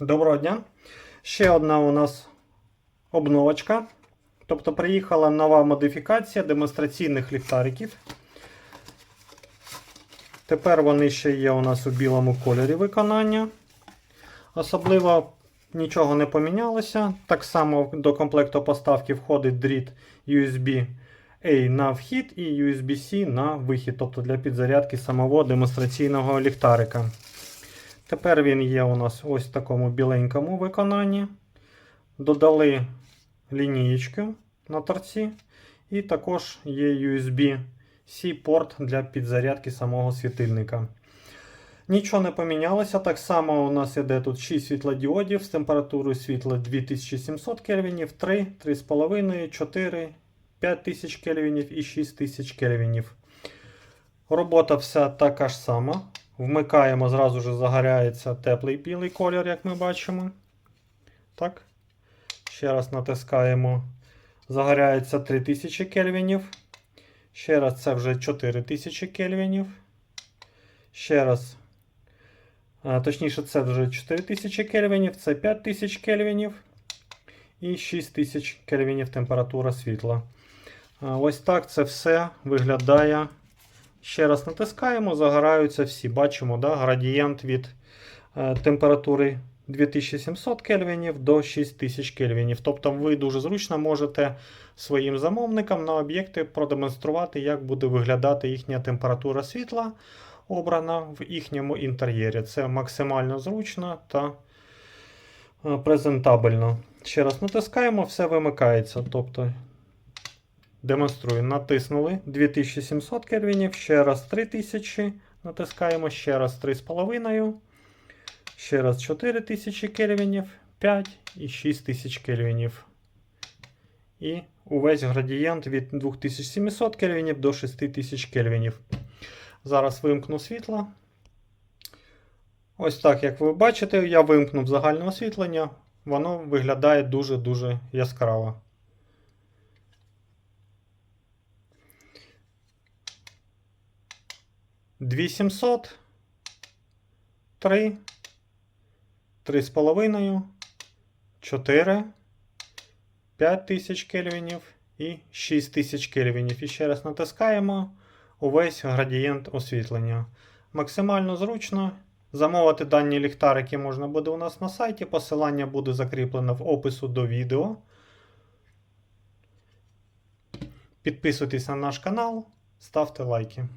Доброго дня. Ще одна у нас обновочка. Тобто приїхала нова модифікація демонстраційних ліхтариків. Тепер вони ще є у нас у білому кольорі виконання. Особливо нічого не помінялося. Так само до комплекту поставки входить дріт USB A на вхід і USB-C на вихід, тобто для підзарядки самого демонстраційного ліхтарика. Тепер він є у нас ось в такому біленькому виконанні. Додали лінієчку на торці. І також є USB-C порт для підзарядки самого світильника. Нічого не помінялося. Так само у нас іде тут 6 світлодіодів з температурою світла 2700 кельвінів, 3, 3,5, 4, 5000 кельвінів і 6000 кельвінів. Робота вся така ж сама. Вмикаємо, зразу ж загоряється теплий білий колір, як ми бачимо. Так. Ще раз натискаємо. Загоряється 3000 кельвінів. Ще раз це вже 4000 кельвінів. Ще раз. Точніше, це вже 4000 кельвінів, це 5000 кельвінів. І 6000 кельвінів температура світла. Ось так це все виглядає. Ще раз натискаємо, загораються всі. Бачимо да, градієнт від е, температури 2700 кельвінів до 6000 кельвінів. Тобто ви дуже зручно можете своїм замовникам на об'єкти продемонструвати, як буде виглядати їхня температура світла, обрана в їхньому інтер'єрі. Це максимально зручно та е, презентабельно. Ще раз натискаємо, все вимикається. Тобто Демонструю. Натиснули 2700 кельвінів, ще раз 3000. Натискаємо ще раз 3,5. Ще раз 4000 кельвінів, 5 і 6000 кельвінів. І увесь градієнт від 2700 кельвінів до 6000 кельвінів. Зараз вимкну світло. Ось так, як ви бачите, я вимкнув загальне освітлення. Воно виглядає дуже-дуже яскраво. Дві сімсот, три, три з половиною, чотири, п'ять тисяч кельвінів і шість тисяч кельвінів. І ще раз натискаємо увесь градієнт освітлення. Максимально зручно. Замовити дані ліхтарики можна буде у нас на сайті. Посилання буде закріплено в опису до відео. Підписуйтесь на наш канал, ставте лайки.